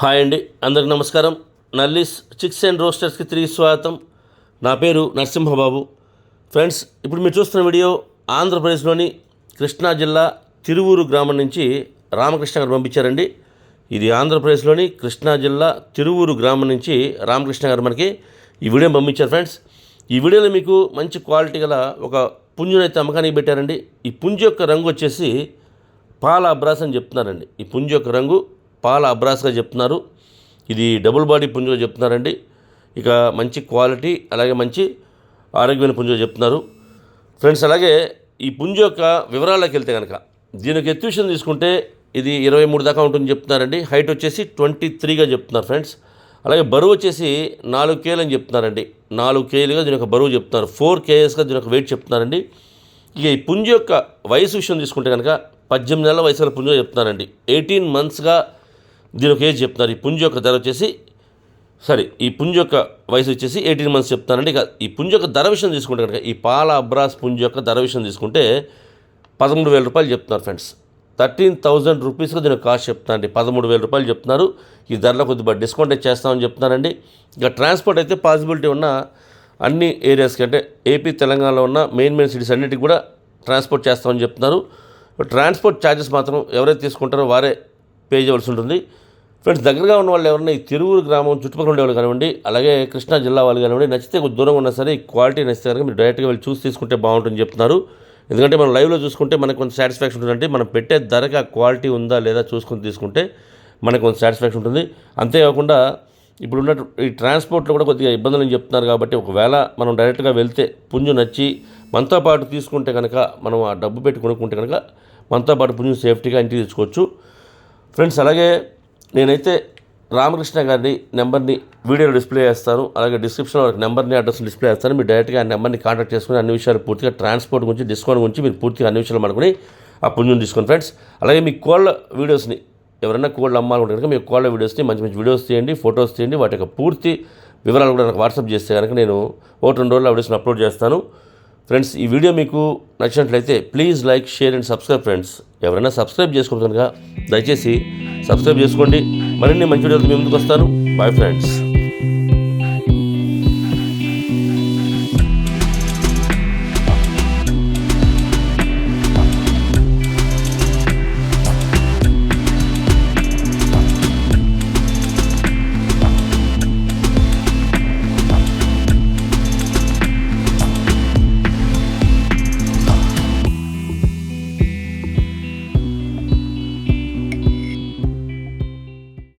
Hi అండి అందరికి నమస్కారం. నల్లిస్ చిక్స్ అండ్ రోస్టర్స్కి తిరిగి స్వాగతం. నా పేరు నరసింహబాబు. ఫ్రెండ్స్ ఇప్పుడు మీరు చూస్తున్న వీడియో ఆంధ్రప్రదేశ్లోని కృష్ణా జిల్లా తిరువూరు గ్రామం నుంచి రామకృష్ణ గారు పంపించారండి. ఇది ఆంధ్రప్రదేశ్లోని కృష్ణా జిల్లా తిరువూరు గ్రామం నుంచి రామకృష్ణ గారు మనకి ఈ వీడియో పంపించారు. ఫ్రెండ్స్ ఈ వీడియోలో మీకు మంచి క్వాలిటీ గల ఒక పుంజునైతే అమ్మకానికి పెట్టారండి. ఈ పుంజు యొక్క రంగు వచ్చేసి పాల అబ్రాస్ అని చెప్తున్నారండి. ఈ పుంజు యొక్క రంగు పాల అబ్రాస్గా చెప్తున్నారు. ఇది డబుల్ బాడీ పుంజుగా చెప్తున్నారండి. ఇక మంచి క్వాలిటీ అలాగే మంచి ఆరోగ్యమైన పుంజుగా చెప్తున్నారు. ఫ్రెండ్స్ అలాగే ఈ పుంజు యొక్క వివరాల్లోకి వెళ్తే కనుక దీనికి ఎత్తు విషయం తీసుకుంటే ఇది ఇరవై మూడు దాకా ఉంటుంది చెప్తున్నారండి. హైట్ వచ్చేసి ట్వంటీ త్రీగా చెప్తున్నారు ఫ్రెండ్స్. అలాగే బరువు వచ్చేసి నాలుగు కేలు అని చెప్తున్నారండి. నాలుగు కేలుగా దీని యొక్క బరువు చెప్తున్నారు. ఫోర్ కేఎస్గా దీని యొక్క వెయిట్ చెప్తున్నారండి. ఇక ఈ పుంజు యొక్క వయసు విషయం తీసుకుంటే కనుక పద్దెనిమిది నెలల వయసుల పుంజు చెప్తున్నారండి. ఎయిటీన్ మంత్స్గా దీని ఒక ఏజ్ చెప్తున్నారు. ఈ పుంజ యొక్క ధర వచ్చేసి సరే ఈ పుంజ యొక్క వయసు వచ్చేసి ఎయిటీన్ మంత్స్ చెప్తానండి ఇక ఈ పుంజు యొక్క ధర విషయం తీసుకుంటే కనుక ఈ పాల అబ్రాస్ పుంజ యొక్క ధర విషయం తీసుకుంటే పదమూడు వేల రూపాయలు చెప్తున్నారు ఫ్రెండ్స్. థర్టీన్ థౌజండ్ రూపీస్గా దీని కాస్ట్ చెప్తానండి పదమూడు వేల రూపాయలు చెప్తున్నారు. ఈ ధరలో కొద్దిగా డిస్కౌంట్ అయితే చేస్తామని చెప్తున్నారండి. ఇక ట్రాన్స్పోర్ట్ అయితే పాసిబిలిటీ ఉన్న అన్ని ఏరియాస్కి అంటే ఏపీ తెలంగాణలో ఉన్న మెయిన్ మెయిన్ సిటీస్ అన్నిటికి కూడా ట్రాన్స్పోర్ట్ చేస్తామని చెప్తున్నారు. ట్రాన్స్పోర్ట్ ఛార్జెస్ మాత్రం ఎవరైతే తీసుకుంటారో వారే పే చేయవలసి ఉంటుంది. ఫ్రెండ్స్ దగ్గరగా ఉన్న వాళ్ళు ఎవరైనా ఈ తిరువురు గ్రామం చుట్టుపక్కల ఉండే వాళ్ళు కానివ్వండి అలాగే కృష్ణా జిల్లా వాళ్ళు కానివ్వండి నచ్చితే కొంచెం దూరంగా ఉన్నా సరే ఈ క్వాలిటీ నచ్చితే కనుక మీరు డైరెక్ట్గా వెళ్ళి చూసి తీసుకుంటే బాగుంటుందని చెప్తున్నారు. ఎందుకంటే మనం లైవ్లో చూసుకుంటే మనకు కొంచెం సాటిస్ఫాక్షన్ ఉంటుందంటే మనం పెట్టే ధరకు ఆ క్వాలిటీ ఉందా లేదా చూసుకొని తీసుకుంటే మనకు కొంచెం సాటిస్ఫాక్షన్ ఉంటుంది. అంతేకాకుండా ఇప్పుడున్న ఈ ట్రాన్స్పోర్ట్లో కూడా కొద్దిగా ఇబ్బందులు అని చెప్తున్నారు కాబట్టి ఒకవేళ మనం డైరెక్ట్గా వెళ్తే పుంజు నచ్చి మనతో పాటు తీసుకుంటే కనుక మనం ఆ డబ్బు పెట్టి కొనుక్కుంటే కనుక మనతో పాటు పుంజు సేఫ్టీగా ఇంటికి తెచ్చుకోవచ్చు. ఫ్రెండ్స్ అలాగే నేనైతే రామకృష్ణ గారిని నెంబర్ని వీడియోలో డిస్ప్లే చేస్తాను. అలాగే డిస్క్రిప్షన్లో వాళ్ళకి నెంబర్ని అడ్రస్ డిస్ప్లే చేస్తాను. మీరు డైరెక్ట్గా ఆ నెంబర్ని కాంటాక్ట్ చేసుకుని అన్ని విషయాలు పూర్తిగా ట్రాన్స్పోర్ట్ గురించి డిస్కౌంట్ గురించి మీరు పూర్తిగా అన్ని విషయాలు అనుకుని ఆ పుంజుని తీసుకోండి ఫ్రెండ్స్. అలాగే మీ కోళ్ళ వీడియోస్ని ఎవరైనా కోళ్ళు అమ్మాలనుకుంటే కనుక మీ కోళ్ళ వీడియోస్ని మంచి మంచి వీడియోస్ తీయండి ఫొటోస్ తీయండి వాటి యొక్క పూర్తి వివరాలు కూడా నాకు వాట్సాప్ చేస్తే కనుక నేను ఒకటి రెండు రోజులు ఆ వీడియోస్ని అప్లోడ్ చేస్తాను. ఫ్రెండ్స్ ఈ వీడియో మీకు నచ్చినట్లయితే please like share and subscribe friends ఎవరైనా సబ్స్క్రైబ్ చేసుకోవచ్చు కనుక దయచేసి సబ్స్క్రైబ్ చేసుకోండి. మరిన్ని మంచి వీడియోలు మీ ముందుకు వస్తాను. Bye friends